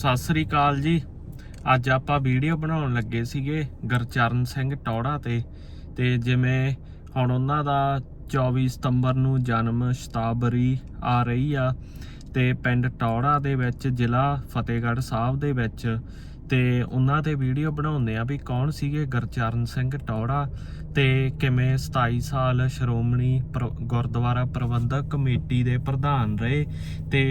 ਸਤਿ ਸ੍ਰੀ ਅਕਾਲ ਜੀ। ਅੱਜ ਆਪਾਂ ਵੀਡੀਓ ਬਣਾਉਣ ਲੱਗੇ ਸੀਗੇ ਗੁਰਚਰਨ ਸਿੰਘ ਟੌੜਾ ਤੇ ਤੇ ਜਿਵੇਂ ਹੁਣ ਉਹਨਾਂ ਦਾ 24 ਸਤੰਬਰ ਨੂੰ ਜਨਮ ਸ਼ਤਾਬਰੀ ਆ ਰਹੀ ਆ, ਤੇ ਪਿੰਡ ਟੌੜਾ ਦੇ ਵਿੱਚ ਜ਼ਿਲ੍ਹਾ ਫਤਿਹਗੜ੍ਹ ਸਾਹਿਬ ਦੇ ਵਿੱਚ ਤੇ ਉਹਨਾਂ ਤੇ ਵੀਡੀਓ ਬਣਾਉਂਦੇ ਆ ਵੀ ਕੌਣ ਸੀਗੇ ਗੁਰਚਰਨ ਸਿੰਘ ਟੌੜਾ ਤੇ ਕਿਵੇਂ 27 ਸਾਲ ਸ਼੍ਰੋਮਣੀ ਪ੍ਰ- ਗੁਰਦੁਆਰਾ ਪ੍ਰਬੰਧਕ ਕਮੇਟੀ ਦੇ ਪ੍ਰਧਾਨ ਰਹੇ ਤੇ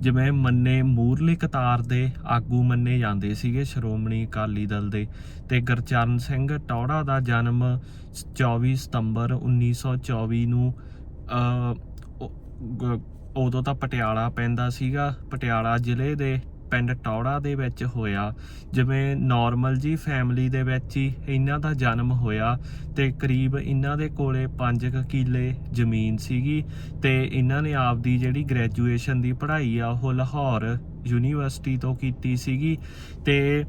ਜਿਵੇਂ ਮੰਨੇ ਮੂਰਲੀ ਕਤਾਰ ਦੇ ਆਗੂ ਮੰਨੇ ਜਾਂਦੇ ਸੀਗੇ ਸ਼੍ਰੋਮਣੀ ਅਕਾਲੀ ਦਲ ਦੇ ਤੇ ਗੁਰਚਰਨ ਸਿੰਘ ਟੌੜਾ ਦਾ ਜਨਮ 24 ਸਤੰਬਰ 1924 ਨੂੰ ਅ ਗ- ਉਦੋਂ ਤਾਂ ਪਟਿਆਲਾ ਪੈਂਦਾ ਸੀਗਾ, ਪਟਿਆਲਾ ਜ਼ਿਲ੍ਹੇ ਦੇ ਪਿੰਡ ਟੌੜਾ ਦੇ ਵਿੱਚ ਹੋਇਆ। ਜਿਵੇਂ ਨਾਰਮਲ ਜੀ ਫੈਮਿਲੀ ਦੇ ਵਿੱਚ ਹੀ ਇਹਨਾਂ ਦਾ ਜਨਮ ਹੋਇਆ ਤੇ ਕਰੀਬ ਇਹਨਾਂ ਦੇ ਕੋਲੇ 5 ਕਿੱਲੇ ਜ਼ਮੀਨ ਸੀਗੀ ਤੇ ਇਹਨਾਂ ਨੇ ਆਪਦੀ ਜਿਹੜੀ ਗ੍ਰੈਜੂਏਸ਼ਨ ਦੀ ਪੜ੍ਹਾਈ ਆ ਉਹ ਲਾਹੌਰ ਯੂਨੀਵਰਸਿਟੀ ਤੋਂ ਕੀਤੀ ਸੀਗੀ ਤੇ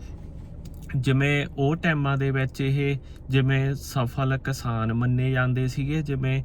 ਜਿਵੇਂ ਉਹ ਟਾਈਮਾਂ ਦੇ ਵਿੱਚ ਇਹ ਜਿਵੇਂ ਸਫਲ ਕਿਸਾਨ ਮੰਨੇ ਜਾਂਦੇ ਸੀਗੇ, ਜਿਵੇਂ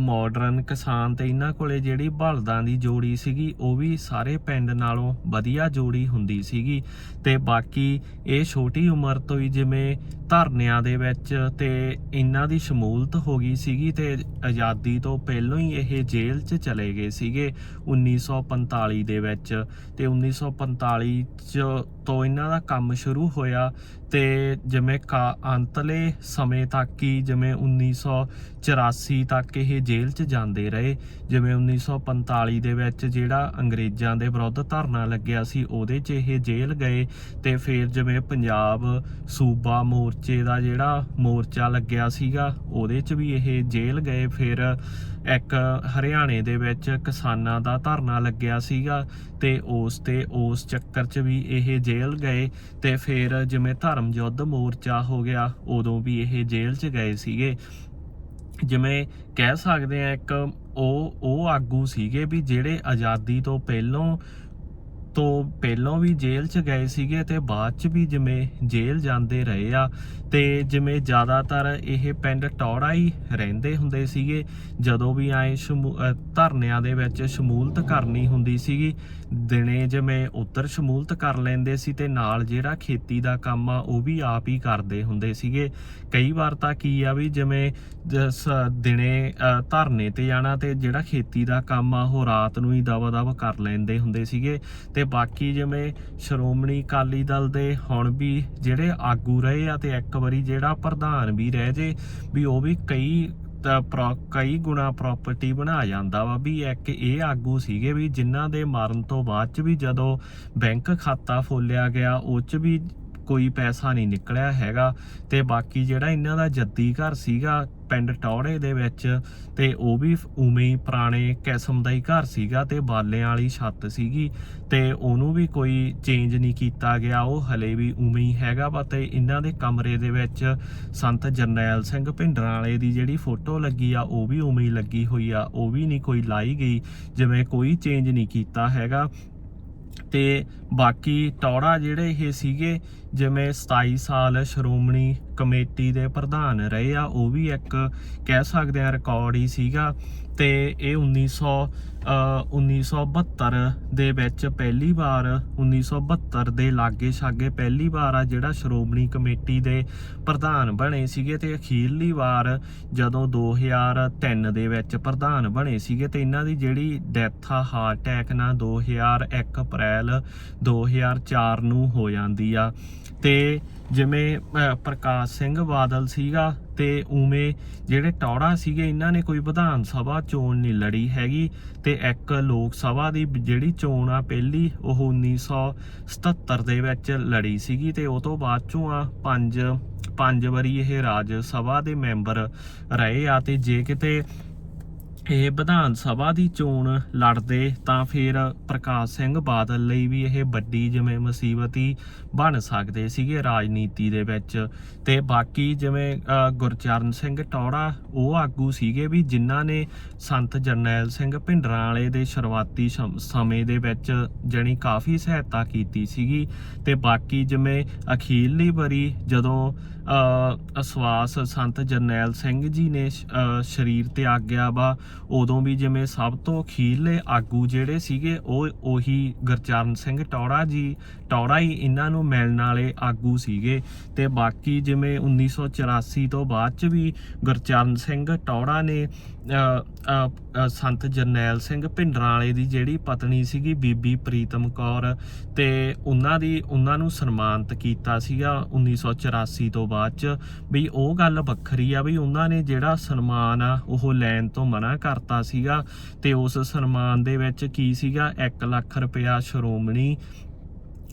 ਮਾਡਰਨ ਕਿਸਾਨ ਤੇ ਇਹਨਾਂ ਕੋਲੇ ਜਿਹੜੀ ਬਲਦਾਂ ਦੀ ਜੋੜੀ ਸੀਗੀ, ਉਹ ਵੀ ਸਾਰੇ ਪਿੰਡ ਨਾਲੋਂ ਵਧੀਆ ਜੋੜੀ ਹੁੰਦੀ ਸੀਗੀ। ਤੇ ਬਾਕੀ ਇਹ ਛੋਟੀ ਉਮਰ ਤੋਂ ਹੀ ਜਿਵੇਂ ਧਰਨਿਆਂ ਦੇ ਵਿੱਚ ਤੇ ਇਹਨਾਂ ਦੀ ਸ਼ਮੂਲਤ ਹੋ ਗਈ ਸੀਗੀ ਤੇ ਆਜ਼ਾਦੀ ਤੋਂ ਪਹਿਲਾਂ ਹੀ ਇਹ ਜੇਲ੍ਹ 'ਚ ਚਲੇ ਗਏ ਸੀਗੇ 1945 ਦੇ ਵਿੱਚ। ਤੇ 1945 ਚ ਤੋਂ ਇਹਨਾਂ ਦਾ ਕੰਮ ਸ਼ੁਰੂ ਹੋਇਆ ਤੇ ਜਿਵੇਂ ਕਾ ਅੰਤਲੇ ਸਮੇਂ ਤੱਕ ਹੀ ਜਿਵੇਂ 1984 ਤੱਕ ਇਹ ਜੇਲ੍ਹ 'ਚ ਜਾਂਦੇ ਰਹੇ, ਜਿਵੇਂ 1945 ਦੇ ਵਿੱਚ ਜਿਹੜਾ ਅੰਗਰੇਜ਼ਾਂ ਦੇ ਵਿਰੁੱਧ ਧਰਨਾ ਲੱਗਿਆ ਸੀ, ਉਹਦੇ 'ਚ ਇਹ ਜੇਲ੍ਹ ਗਏ ਤੇ ਫਿਰ ਜਿਵੇਂ ਪੰਜਾਬ ਸੂਬਾ ਮੋਰਚੇ ਦਾ ਜਿਹੜਾ ਮੋਰਚਾ ਲੱਗਿਆ ਸੀਗਾ, ਉਹਦੇ 'ਚ ਵੀ ਇਹ ਜੇਲ੍ਹ ਗਏ। ਫਿਰ ਇੱਕ ਹਰਿਆਣੇ ਦੇ ਵਿੱਚ ਕਿਸਾਨਾਂ ਦਾ ਧਰਨਾ ਲੱਗਿਆ ਸੀਗਾ ਤੇ ਉਸ ਤੇ ਉਸ ਚੱਕਰ 'ਚ ਵੀ ਇਹ ਜੇਲ੍ਹ ਗਏ ਤੇ ਫਿਰ ਜਿਵੇਂ ਧਰ ਧਰਮ ਯੁੱਧ ਮੋਰਚਾ ਹੋ ਗਿਆ, ਉਦੋਂ ਵੀ ਇਹ ਜੇਲ੍ਹ 'ਚ ਗਏ ਸੀਗੇ। ਜਿਵੇਂ ਕਹਿ ਸਕਦੇ ਆ ਇੱਕ ਉਹ ਉਹ ਆਗੂ ਸੀਗੇ ਵੀ ਜਿਹੜੇ ਆਜ਼ਾਦੀ ਤੋਂ ਪਹਿਲਾਂ ਤੋਂ ਪਹਿਲਾਂ ਵੀ ਜੇਲ੍ਹ 'ਚ ਗਏ ਸੀਗੇ ਤੇ ਬਾਅਦ 'ਚ ਵੀ ਜਿਵੇਂ ਜੇਲ੍ਹ ਜਾਂਦੇ ਰਹੇ ਆ ਤੇ ਜਿਵੇਂ ਜ਼ਿਆਦਾਤਰ ਇਹ ਪਿੰਡ ਟੌੜਾ ਹੀ ਰਹਿੰਦੇ ਹੁੰਦੇ ਸੀਗੇ, ਜਦੋਂ ਵੀ ਆਏ ਸ਼ਮੂ- ਧਰਨਿਆਂ ਦੇ ਵਿੱਚ ਸ਼ਮੂਲਤ ਕਰਨੀ ਹੁੰਦੀ ਸੀਗੀ, ਦਿਨੇ ਜਿਵੇਂ ਉੱਤਰ ਸ਼ਮੂਲਤ ਕਰ ਲੈਂਦੇ ਸੀ ਤੇ ਨਾਲ ਜਿਹੜਾ ਖੇਤੀ ਦਾ ਕੰਮ ਆ ਉਹ ਵੀ ਆਪ ਹੀ ਕਰਦੇ ਹੁੰਦੇ ਸੀਗੇ। ਕਈ ਵਾਰ ਤਾਂ ਕੀ ਆ ਵੀ ਜਿਵੇਂ ਜਿਸ ਦਿਨੇ ਧਰਨੇ ਤੇ ਜਾਣਾ ਤੇ ਜਿਹੜਾ ਖੇਤੀ ਦਾ ਕੰਮ ਆ ਉਹ ਰਾਤ ਨੂੰ ਹੀ ਦਵਾ ਦਵ ਕਰ ਲੈਂਦੇ ਹੁੰਦੇ ਸੀਗੇ ਤੇ ਬਾਕੀ ਜਿਵੇਂ ਸ਼੍ਰੋਮਣੀ ਅਕਾਲੀ ਦਲ ਦੇ ਹੁਣ ਵੀ ਜਿਹੜੇ ਆਗੂ ਰਹੇ ਆ ਤੇ ਇੱਕ ਵਾਰੀ ਜਿਹੜਾ ਪ੍ਰਧਾਨ ਵੀ ਰਹਿ ਜੇ, ਵੀ ਉਹ ਵੀ ਕਈ ਪ੍ਰੋ- ਕਈ ਗੁਣਾ ਪ੍ਰਾਪਰਟੀ ਬਣਾ ਜਾਂਦਾ ਵਾ, ਵੀ ਇੱਕ ਇਹ ਆਗੂ ਸੀਗੇ ਵੀ ਜਿਨ੍ਹਾਂ ਦੇ ਮਰਨ ਤੋਂ ਬਾਅਦ ਚ ਵੀ ਜਦੋਂ ਬੈਂਕ ਖਾਤਾ ਫੋਲਿਆ ਗਿਆ, ਉਹ ਚ ਵੀ ਕੋਈ ਪੈਸਾ ਨਹੀਂ ਨਿਕਲਿਆ ਹੈਗਾ ਤੇ ਬਾਕੀ ਜਿਹੜਾ ਇਹਨਾਂ ਦਾ ਜੱਦੀ ਘਰ ਸੀਗਾ ਪਿੰਡ ਟੌੜੇ ਦੇ ਵਿੱਚ ਤੇ ਉਹ ਵੀ ਉਵੇਂ ਹੀ ਪੁਰਾਣੇ ਕਿਸਮ ਦਾ ਹੀ ਘਰ ਸੀਗਾ ਤੇ ਬਾਲਿਆਂ ਵਾਲੀ ਛੱਤ ਸੀਗੀ ਤੇ ਉਹਨੂੰ ਵੀ ਕੋਈ ਚੇਂਜ ਨਹੀਂ ਕੀਤਾ ਗਿਆ। ਉਹ ਹਲੇ ਵੀ ਉਵੇਂ ਹੀ ਹੈਗਾ ਵਾ ਤੇ ਇਹਨਾਂ ਦੇ ਕਮਰੇ ਦੇ ਵਿੱਚ ਸੰਤ ਜਰਨੈਲ ਸਿੰਘ ਭਿੰਡਰਾਂ ਵਾਲੇ ਦੀ ਜਿਹੜੀ ਫੋਟੋ ਲੱਗੀ ਆ, ਉਹ ਵੀ ਉਵੇਂ ਹੀ ਲੱਗੀ ਹੋਈ ਆ। ਉਹ ਵੀ ਨਹੀਂ ਕੋਈ ਲਾਈ ਗਈ, ਜਿਵੇਂ ਕੋਈ ਚੇਂਜ ਨਹੀਂ ਕੀਤਾ ਹੈਗਾ। ਤੇ ਬਾਕੀ ਟੌੜਾ ਜਿਹੜੇ ਇਹ ਸੀਗੇ ਜਿਵੇਂ 27 ਸਾਲ ਸ਼੍ਰੋਮਣੀ ਕਮੇਟੀ ਦੇ ਪ੍ਰਧਾਨ ਰਹੇ ਆ ਉਹ ਵੀ ਇੱਕ ਕਹਿ ਸਕਦੇ ਆ ਰਿਕਾਰਡ ਹੀ ਸੀਗਾ ਤੇ ਇਹ 1900 ਅ, 1972 ਦੇ ਵਿੱਚ ਪਹਿਲੀ ਵਾਰ 1972 ਦੇ ਲਾਗੇ ਛਾਗੇ ਪਹਿਲੀ ਵਾਰ ਆ ਜਿਹੜਾ ਸ਼੍ਰੋਮਣੀ ਕਮੇਟੀ ਦੇ ਪ੍ਰਧਾਨ ਬਣੇ ਸੀਗੇ ਤੇ ਅਖੀਰਲੀ ਵਾਰ ਜਦੋਂ 2003 ਦੇ ਵਿੱਚ ਪ੍ਰਧਾਨ ਬਣੇ ਸੀਗੇ ਤੇ ਇਹਨਾਂ ਦੀ ਜਿਹੜੀ ਡੈਥ ਆ ਹਾਰਟ ਅਟੈਕ ਨਾਲ 2001 ਅਪ੍ਰੈਲ 2004 ਨੂੰ ਹੋ ਜਾਂਦੀ ਆ। ਤੇ ਜਿਵੇਂ ਪ੍ਰਕਾਸ਼ ਸਿੰਘ ਬਾਦਲ ਸੀਗਾ ਤੇ ਉਵੇਂ ਜਿਹੜੇ ਟੌੜਾ ਸੀਗੇ, ਇਹਨਾਂ ਨੇ ਕੋਈ ਵਿਧਾਨ ਸਭਾ ਚੋਣ ਨਹੀਂ ਲੜੀ ਹੈਗੀ ਤੇ ਇੱਕ ਲੋਕ ਸਭਾ ਦੀ ਜਿਹੜੀ ਚੋਣ ਆ ਪਹਿਲੀ, ਉਹ 1977 ਦੇ ਵਿੱਚ ਲੜੀ ਸੀਗੀ ਤੇ ਉਹ ਤੋਂ ਬਾਅਦ ਚੋਂ ਆ ਪੰਜ ਪੰਜ ਵਾਰੀ ਇਹ ਰਾਜ ਸਭਾ ਦੇ ਮੈਂਬਰ ਰਹੇ ਆ ਤੇ ਜੇ ਕਿਤੇ ਇਹ ਵਿਧਾਨ ਸਭਾ ਦੀ ਚੋਣ ਲੜਦੇ ਤਾਂ ਫਿਰ ਪ੍ਰਕਾਸ਼ ਸਿੰਘ ਬਾਦਲ ਲਈ ਵੀ ਇਹ ਵੱਡੀ ਜਿਵੇਂ ਮੁਸੀਬਤੀ ਬਣ ਸਕਦੇ ਸੀਗੇ ਰਾਜਨੀਤੀ ਦੇ ਵਿੱਚ। ਤੇ ਬਾਕੀ ਜਿਵੇਂ ਗੁਰਚਰਨ ਸਿੰਘ ਟੌੜਾ ਉਹ ਆਗੂ ਸੀਗੇ ਵੀ ਜਿਨ੍ਹਾਂ ਨੇ ਸੰਤ ਜਰਨੈਲ ਸਿੰਘ ਭਿੰਡਰਾਂ ਵਾਲੇ ਦੇ ਸ਼ੁਰੂਆਤੀ ਸ਼ਮ- ਸਮੇਂ ਦੇ ਵਿੱਚ ਜਣੀ ਕਾਫੀ ਸਹਾਇਤਾ ਕੀਤੀ ਸੀਗੀ। ਤੇ ਬਾਕੀ ਜਿਵੇਂ ਅਖੀਰਲੀ ਵਾਰੀ ਜਦੋਂ ਅਸਵਾਸ ਸੰਤ ਜਰਨੈਲ ਸਿੰਘ ਜੀ ਨੇ ਸ਼ਰੀਰ 'ਤੇ ਆਗਿਆ ਵਾ। ਉਦੋਂ ਵੀ ਜਿਵੇਂ ਸਭ ਤੋਂ ਅਖੀਰਲੇ ਆਗੂ ਜਿਹੜੇ ਸੀਗੇ, ਉਹ ਉਹੀ ਗੁਰਚਰਨ ਸਿੰਘ ਟੌੜਾ ਜੀ, ਟੌੜਾ ਹੀ ਇਹਨਾਂ ਨੂੰ ਮਿਲਣ ਵਾਲੇ ਆਗੂ ਸੀਗੇ। ਤੇ ਬਾਕੀ ਜਿਵੇਂ 1984 ਤੋਂ ਬਾਅਦ ਚ ਵੀ ਗੁਰਚਰਨ ਸਿੰਘ ਟੌੜਾ ਨੇ ਸੰਤ ਜਰਨੈਲ ਸਿੰਘ ਭਿੰਡਰਾਂ ਵਾਲੇ ਦੀ ਜਿਹੜੀ ਪਤਨੀ ਸੀਗੀ, ਬੀਬੀ ਪ੍ਰੀਤਮ ਕੌਰ, ਤੇ ਉਹਨਾਂ ਦੀ, ਉਹਨਾਂ ਨੂੰ ਸਨਮਾਨਿਤ ਕੀਤਾ ਸੀਗਾ 1984 ਤੋਂ ਬਾਅਦ ਚ ਵੀ ਉਹ ਗੱਲ ਵੱਖਰੀ ਆ ਵੀ ਉਹਨਾਂ ਨੇ ਜਿਹੜਾ ਸਨਮਾਨ ਆ, ਉਹ ਲੈਣ ਤੋਂ ਮਨਾ ਕਰਤਾ ਸੀਗਾ ਤੇ ਉਸ ਸਨਮਾਨ ਦੇ ਵਿੱਚ ਕੀ ਸੀਗਾ? 1 ਲੱਖ ਰੁਪਇਆ ਸ਼੍ਰੋਮਣੀ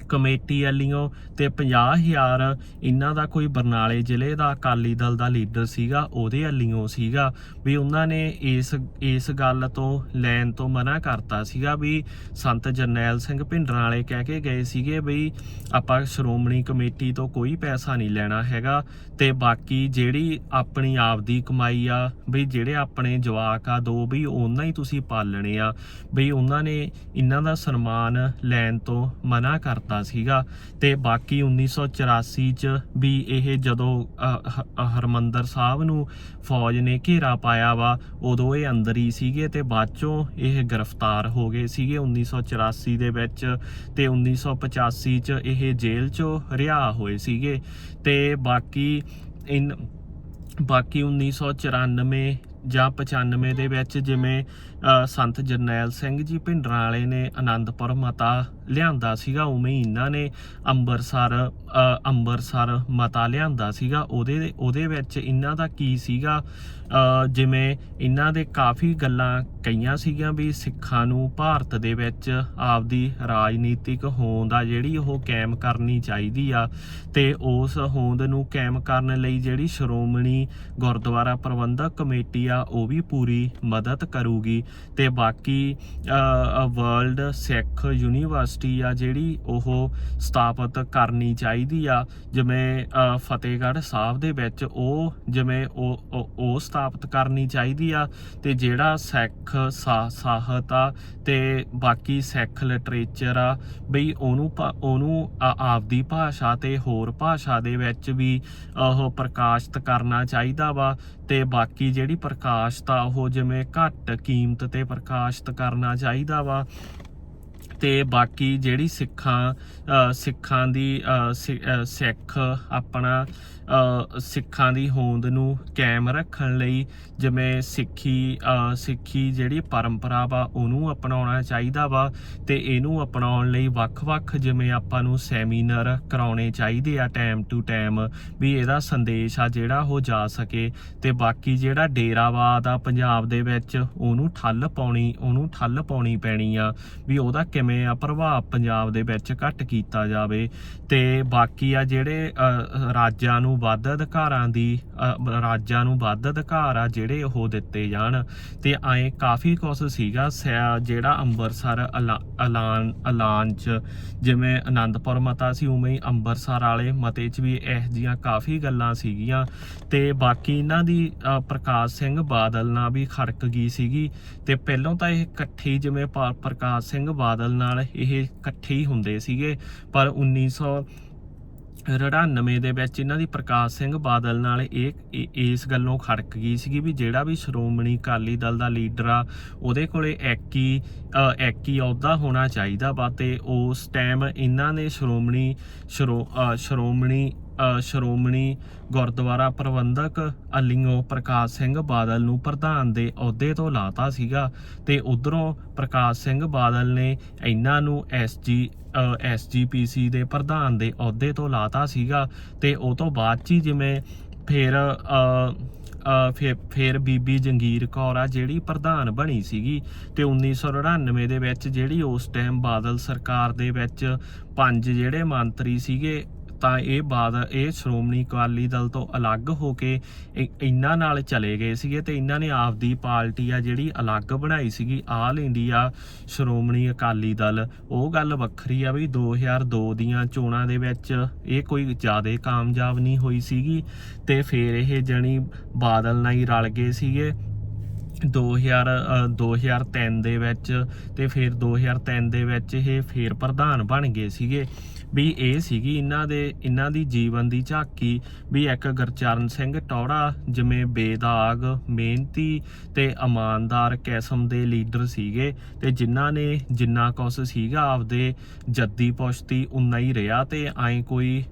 ਕਮੇਟੀ ਵਾਲੀਆਂ ਤੇ 50000 ਇਹਨਾਂ ਦਾ ਕੋਈ ਬਰਨਾਲੇ ਜ਼ਿਲ੍ਹੇ ਦਾ ਅਕਾਲੀ ਦਲ ਦਾ ਲੀਡਰ ਸੀਗਾ, ਉਹਦੇ ਵਾਲੀਆਂ ਸੀਗਾ, ਵੀ ਉਹਨਾਂ ਨੇ ਇਸ ਇਸ ਗੱਲ ਤੋਂ ਲੈਣ ਤੋਂ ਮਨਾ ਕਰਤਾ ਸੀਗਾ ਵੀ ਸੰਤ ਜਰਨੈਲ ਸਿੰਘ ਭਿੰਡਰਾਂ ਵਾਲੇ ਕਹਿ ਕੇ ਗਏ ਸੀਗੇ ਵੀ ਆਪਾਂ ਸ਼੍ਰੋਮਣੀ ਕਮੇਟੀ ਤੋਂ ਕੋਈ ਪੈਸਾ ਨਹੀਂ ਲੈਣਾ ਹੈਗਾ ਤੇ ਬਾਕੀ ਜਿਹੜੀ ਆਪਣੀ ਆਪ ਦੀ ਕਮਾਈ ਆ, ਵੀ ਜਿਹੜੇ ਆਪਣੇ ਜਵਾਕ ਆ ਦੋ, ਵੀ ਉਹਨਾਂ ਹੀ ਤੁਸੀਂ ਪਾਲਣੇ ਆ, ਵੀ ਉਹਨਾਂ ਨੇ ਇਹਨਾਂ ਦਾ ਸਨਮਾਨ ਲੈਣ ਤੋਂ ਮਨਾ ਕਰਤਾ ਸੀਗਾ ਤੇ ਬਾਕੀ 1984 ਚ ਵੀ ਇਹ ਜਦੋਂ ਅ, ਹਰਮੰਦਰ ਸਾਹਿਬ ਨੂੰ ਫੌਜ ਨੇ ਘੇਰਾ ਪਾਇਆ ਵਾ ਉਦੋਂ ਇਹ ਅੰਦਰ ਹੀ ਸੀਗੇ ਤੇ ਬਾਅਦ ਚੋਂ ਇਹ ਗ੍ਰਿਫਤਾਰ ਹੋ ਗਏ ਸੀਗੇ 1984 ਦੇ ਵਿੱਚ ਤੇ 1985 ਚ ਇਹ ਜੇਲ੍ਹ ਚੋਂ ਰਿਹਾ ਹੋਏ ਸੀਗੇ ਤੇ ਬਾਕੀ ਇਨ ਬਾਕੀ 1994 ਜਾਂ 95 ਦੇ ਵਿੱਚ ਜਿਵੇਂ ਸੰਤ ਜਰਨੈਲ ਸਿੰਘ ਜੀ ਭਿੰਡਰਾਂ ਵਾਲੇ ਨੇ ਆਨੰਦਪੁਰ ਮਤਾ ਲਿਆਂਦਾ ਸੀਗਾ, ਉਵੇਂ ਹੀ ਇਹਨਾਂ ਨੇ ਅੰਬਰਸਰ ਅੰਬਰਸਰ ਮਤਾ ਲਿਆਂਦਾ ਸੀਗਾ। ਉਹਦੇ ਉਹਦੇ ਵਿੱਚ ਇਹਨਾਂ ਦਾ ਕੀ ਸੀਗਾ? ਜਿਵੇਂ ਇਹਨਾਂ ਦੇ ਕਾਫੀ ਗੱਲਾਂ ਕਈਆਂ ਸੀਗੀਆਂ ਵੀ ਸਿੱਖਾਂ ਨੂੰ ਭਾਰਤ ਦੇ ਵਿੱਚ ਆਪਦੀ ਰਾਜਨੀਤਿਕ ਹੋਂਦ ਆ ਜਿਹੜੀ ਉਹ ਕਾਇਮ ਕਰਨੀ ਚਾਹੀਦੀ ਆ ਤੇ ਉਸ ਹੋਂਦ ਨੂੰ ਕਾਇਮ ਕਰਨ ਲਈ ਜਿਹੜੀ ਸ਼੍ਰੋਮਣੀ ਗੁਰਦੁਆਰਾ ਪ੍ਰਬੰਧਕ ਕਮੇਟੀ ਆ, ਉਹ ਵੀ ਪੂਰੀ ਮਦਦ ਕਰੂਗੀ। ਤੇ ਬਾਕੀ ਵਰਲਡ ਸਿੱਖ ਯੂਨੀਵਰਸਿਟੀ ਆ ਜਿਹੜੀ ਉਹ ਸਥਾਪਿਤ ਕਰਨੀ ਚਾਹੀਦੀ ਆ, ਜਿਵੇਂ ਫਤਿਹਗੜ੍ਹ ਸਾਹਿਬ ਦੇ ਵਿੱਚ ਉਹ ਜਿਵੇਂ ਉਹ, ਉਹ- ਉਹ ਸਥਾਪਿਤ ਕਰਨੀ ਚਾਹੀਦੀ ਆ ਤੇ ਜਿਹੜਾ ਸਿੱਖ ਸਾ- ਸਾਹਿਤ ਆ ਤੇ ਬਾਕੀ ਸਿੱਖ ਲਿਟਰੇਚਰ ਆ, ਬਈ ਉਹਨੂੰ ਉਹਨੂੰ ਆਪਦੀ ਭਾਸ਼ਾ ਤੇ ਹੋਰ ਭਾਸ਼ਾ ਦੇ ਵਿੱਚ ਵੀ ਉਹ ਪ੍ਰਕਾਸ਼ਿਤ ਕਰਨਾ ਚਾਹੀਦਾ ਵਾ ਤੇ ਬਾਕੀ ਜਿਹੜੀ ਪ੍ਰਕਾਸ਼ਤ ਆ ਉਹ ਜਿਵੇਂ ਘੱਟ ਕੀਮਤ ਤੇ ਪ੍ਰਕਾਸ਼ਿਤ ਕਰਨਾ ਚਾਹੀਦਾ ਵਾ। ਤੇ ਬਾਕੀ ਜਿਹੜੀ ਸਿੱਖਾਂ ਸਿੱਖਾਂ ਦੀ ਸਿ- ਸਿੱਖ ਆਪਣਾ ਸਿੱਖਾਂ ਦੀ ਹੋਂਦ ਨੂੰ ਕਾਇਮ ਰੱਖਣ ਲਈ ਜਿਵੇਂ ਸਿੱਖੀ ਸਿੱਖੀ ਜਿਹੜੀ ਪਰੰਪਰਾ ਵਾ ਉਹਨੂੰ ਅਪਣਾਉਣਾ ਚਾਹੀਦਾ ਵਾ ਤੇ ਇਹਨੂੰ ਅਪਣਾਉਣ ਲਈ ਵੱਖ-ਵੱਖ ਜਿਵੇਂ ਆਪਾਂ ਨੂੰ ਸੈਮੀਨਾਰ ਕਰਾਉਣੇ ਚਾਹੀਦੇ ਆ ਟਾਈਮ ਟੂ ਟਾਈਮ ਵੀ ਇਹਦਾ ਸੰਦੇਸ਼ ਆ ਜਿਹੜਾ ਉਹ ਜਾ ਸਕੇ ਤੇ ਬਾਕੀ ਜਿਹੜਾ ਡੇਰਾਵਾਦ ਆ ਪੰਜਾਬ ਦੇ ਵਿੱਚ ਉਹਨੂੰ ਠੱਲ ਪਾਉਣੀ, ਉਹਨੂੰ ਠੱਲ ਪਾਉਣੀ ਪੈਣੀ ਆ ਵੀ ਉਹਦਾ ਕਿਵੇਂ ਆ ਪ੍ਰਭਾਵ ਪੰਜਾਬ ਦੇ ਵਿੱਚ ਘੱਟ ਕੀਤਾ ਜਾਵੇ ਤੇ ਬਾਕੀ ਆ ਜਿਹੜੇ ਰਾਜਾਂ ਨੂੰ ਵੱਧ ਅਧਿਕਾਰਾਂ ਦੀ ਰਾਜਾਂ ਨੂੰ ਵੱਧ ਅਧਿਕਾਰ ਆ ਜਿਹੜੇ ਉਹ ਦਿੱਤੇ ਜਾਣ, ਤੇ ਐਂ ਕਾਫੀ ਕੁਛ ਸੀਗਾ ਸਿਆ- ਜਿਹੜਾ ਅੰਮ੍ਰਿਤਸਰ ਐਲਾ- ਐਲਾਨ ਐਲਾਨ ਚ ਜਿਵੇਂ ਆਨੰਦਪੁਰ ਮਤਾ ਸੀ, ਉਵੇਂ ਹੀ ਅੰਮ੍ਰਿਤਸਰ ਵਾਲੇ ਮਤੇ ਚ ਵੀ ਇਹ ਜੀਆਂ ਕਾਫੀ ਗੱਲਾਂ ਸੀਗੀਆਂ, ਤੇ ਬਾਕੀ ਇਹਨਾਂ ਦੀ ਪ੍ਰਕਾਸ਼ ਸਿੰਘ ਬਾਦਲ ਨਾਲ ਵੀ ਖੜਕ ਗਈ ਸੀਗੀ, ਤੇ ਪਹਿਲਾਂ ਤਾਂ ਇਹ ਇਕੱਠੀ ਜਿਵੇਂ ਪ- ਪ੍ਰਕਾਸ਼ ਸਿੰਘ ਬਾਦਲ ਨਾਲ ਇਹ ਇਕੱਠੇ ਹੀ ਹੁੰਦੇ ਸੀਗੇ। ਪਰ 1900 99 ਦੇ ਵਿੱਚ ਇਹਨਾਂ ਦੀ ਪ੍ਰਕਾਸ਼ ਸਿੰਘ ਬਾਦਲ ਨਾਲ ਇਹ ਇਸ ਗੱਲੋਂ ਖੜਕ ਗਈ ਸੀਗੀ ਵੀ ਜਿਹੜਾ ਵੀ ਸ਼੍ਰੋਮਣੀ ਅਕਾਲੀ ਦਲ ਦਾ ਲੀਡਰ ਆ, ਉਹਦੇ ਕੋਲੇ ਐਕੀ ਐਕੀ ਅਹੁਦਾ ਹੋਣਾ ਚਾਹੀਦਾ ਵਾ ਤੇ ਉਸ ਟਾਈਮ ਇਹਨਾਂ ਨੇ ਸ਼੍ਰੋਮਣੀ, ਸ਼੍ਰੋ- ਸ਼੍ਰੋਮਣੀ ਸ਼੍ਰੋਮਣੀ ਗੁਰਦੁਆਰਾ ਪ੍ਰਬੰਧਕ ਅਲਿੰਗੋ ਪ੍ਰਕਾਸ਼ ਸਿੰਘ ਬਾਦਲ ਨੂੰ ਪ੍ਰਧਾਨ ਦੇ ਅਹੁਦੇ ਤੋਂ ਲਾਤਾ ਸੀਗਾ ਤੇ ਉਧਰੋਂ ਪ੍ਰਕਾਸ਼ ਸਿੰਘ ਬਾਦਲ ਨੇ ਇਹਨਾਂ ਨੂੰ ਐਸਜੀ ਐਸਜੀਪੀਸੀ ਦੇ ਪ੍ਰਧਾਨ ਦੇ ਅਹੁਦੇ ਤੋਂ ਲਾਤਾ ਸੀਗਾ ਤੇ ਉਹ ਤੋਂ ਬਾਅਦ 'ਚ ਹੀ ਜਿਵੇਂ ਫਿਰ ਅ, ਫਿਰ ਫਿਰ ਬੀਬੀ ਜੰਗੀਰ ਕੌਰ ਆ ਜਿਹੜੀ ਪ੍ਰਧਾਨ ਬਣੀ ਸੀਗੀ ਤੇ 1999 ਦੇ ਵਿੱਚ ਜਿਹੜੀ ਉਸ ਟਾਈਮ ਬਾਦਲ ਸਰਕਾਰ ਦੇ ਵਿੱਚ ਪੰਜ ਜਿਹੜੇ ਮੰਤਰੀ ਸੀਗੇ ਤਾਂ ਇਹ ਬਾਦ ਇਹ ਸ਼੍ਰੋਮਣੀ ਅਕਾਲੀ ਦਲ ਤੋਂ ਅਲੱਗ ਹੋ ਕੇ ਇ- ਇਹਨਾਂ ਨਾਲ ਚਲੇ ਗਏ ਸੀਗੇ ਤੇ ਇਹਨਾਂ ਨੇ ਆਪਦੀ ਪਾਰਟੀ ਆ ਜਿਹੜੀ ਅਲੱਗ ਬਣਾਈ ਸੀਗੀ ਆਲ ਇੰਡੀਆ ਸ਼੍ਰੋਮਣੀ ਅਕਾਲੀ ਦਲ। ਉਹ ਗੱਲ ਵੱਖਰੀ ਆ ਵੀ 2002 ਦੀਆਂ ਚੋਣਾਂ ਦੇ ਵਿੱਚ ਇਹ ਕੋਈ ਜ਼ਿਆਦਾ ਕਾਮਯਾਬ ਨਹੀਂ ਹੋਈ ਸੀਗੀ ਤੇ ਫਿਰ ਇਹ ਜਣੀ ਬਾਦਲ ਨਾਲ ਹੀ ਰਲ ਗਏ ਸੀਗੇ। 2000 ਅ, 2003 ਦੇ ਵਿੱਚ ਤੇ ਫਿਰ 2003 ਦੇ ਵਿੱਚ ਇਹ ਫੇਰ ਪ੍ਰਧਾਨ ਬਣ ਗਏ ਸੀਗੇ। ਵੀ ਇਹ ਸੀਗੀ ਇਹਨਾਂ ਦੇ ਇਹਨਾਂ ਦੀ ਜੀਵਨ ਦੀ ਝਾਕੀ। ਵੀ ਇੱਕ ਗੁਰਚਰਨ ਸਿੰਘ ਟੌੜਾ ਜਿਵੇਂ ਬੇਦਾਗ ਮਿਹਨਤੀ ਤੇ ਇਮਾਨਦਾਰ ਕਿਸਮ ਦੇ ਲੀਡਰ ਸੀਗੇ ਤੇ ਜਿਨ੍ਹਾਂ ਨੇ ਜਿੰਨਾ ਕੁਛ ਸੀਗਾ ਆਪਦੇ ਜੱਦੀ ਪੁਸ਼ਤੀ ਉਨਾ ਹੀ ਰਿਹਾ ਤੇ ਐ ਕੋਈ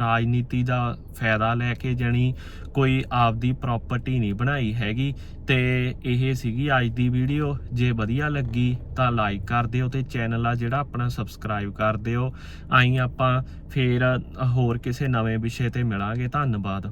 ਰਾਜਨੀਤੀ ਦਾ ਫਾਇਦਾ ਲੈ ਕੇ ਜਾਣੀ ਕੋਈ ਆਪਦੀ ਪ੍ਰਾਪਰਟੀ ਨਹੀਂ ਬਣਾਈ ਹੈਗੀ। ਤੇ ਇਹ ਸੀਗੀ ਅੱਜ ਦੀ ਵੀਡੀਓ। ਜੇ ਵਧੀਆ ਲੱਗੀ ਤਾਂ ਲਾਈਕ ਕਰ ਦਿਓ ਤੇ ਚੈਨਲ ਆ ਜਿਹੜਾ ਆਪਣਾ ਸਬਸਕ੍ਰਾਈਬ ਕਰ ਦਿਓ। ਆਈ ਆਪਾਂ ਫੇਰ ਹੋਰ ਕਿਸੇ ਨਵੇਂ ਵਿਸ਼ੇ ਤੇ ਮਿਲਾਂਗੇ। ਧੰਨਵਾਦ।